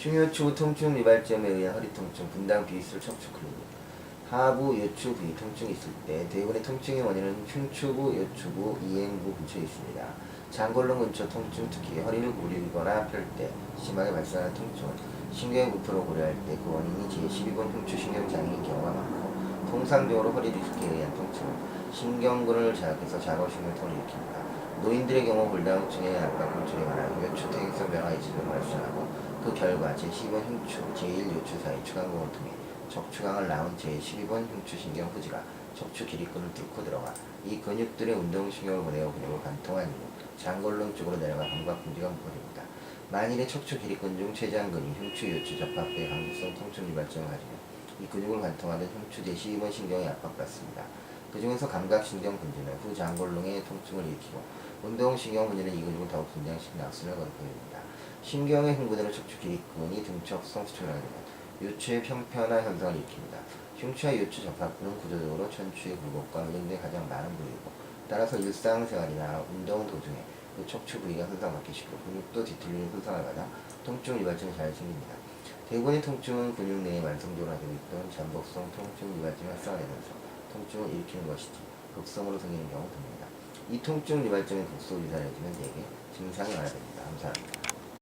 흉요추 통증 유발점에 의한 허리 통증, 분당 비술 척추 클리닉. 하부 요추 부위 통증이 있을 때 대부분의 통증의 원인은 흉추부, 요추부, 이행부 근처에 있습니다. 장골릉 근처 통증, 특히 허리를 구리거나 펼 때 심하게 발생하는 통증은 신경의 부표로 고려할 때 그 원인이 제12번 흉추신경 장애인 경우가 많고 통상적으로 허리 디스크에 의한 통증은 신경근을 자극해서 자골신경통을 일으킵니다. 노인들의 경우 압박 근처에 관한 요추 퇴행성 변화의 질병을 발생하고 그 결과 제12번 흉추, 제1 요추 사이 추간공을 통해 척추강을 낳은 제12번 흉추신경 후지가 척추 기립근을 뚫고 들어가 이 근육들의 운동신경을 보내고 근육을 관통한 이후 장골릉 쪽으로 내려가 감각근지가 묶어집니다. 만일에 척추 기립근 중 췌장근이 흉추, 요추 접합부의 강제성 통증 유발점을 가지면 이 근육을 관통하는 흉추 제12번 신경이 압박받습니다. 그 중에서 감각신경 분지는 후 장골릉의 통증을 일으키고 운동신경 분지는 이 근육을 더욱 긴장시키는 악순을 거듭합니다. 신경의 흥분으로 척추 기립근이 등척성 수축을 하게 되면 요추의 편편한 현상을 일으킵니다. 흉추와 요추 접합부는 구조적으로 천추의 굴곡과 의존된 가장 많은 부위이고 따라서 일상생활이나 운동 도중에 그 척추 부위가 손상받기 쉽고 근육도 뒤틀리는 손상을 받아 통증 유발점이 잘 생깁니다. 대부분의 통증은 근육 내에 만성적으로 가지고 있던 잠복성 통증 유발점이 활성화되면서 통증을 일으키는 것이지 극성으로 생기는 경우 드뭅니다. 이 통증 유발점의 극소 유사해지면 대개 증상이 완화됩니다. 감사합니다.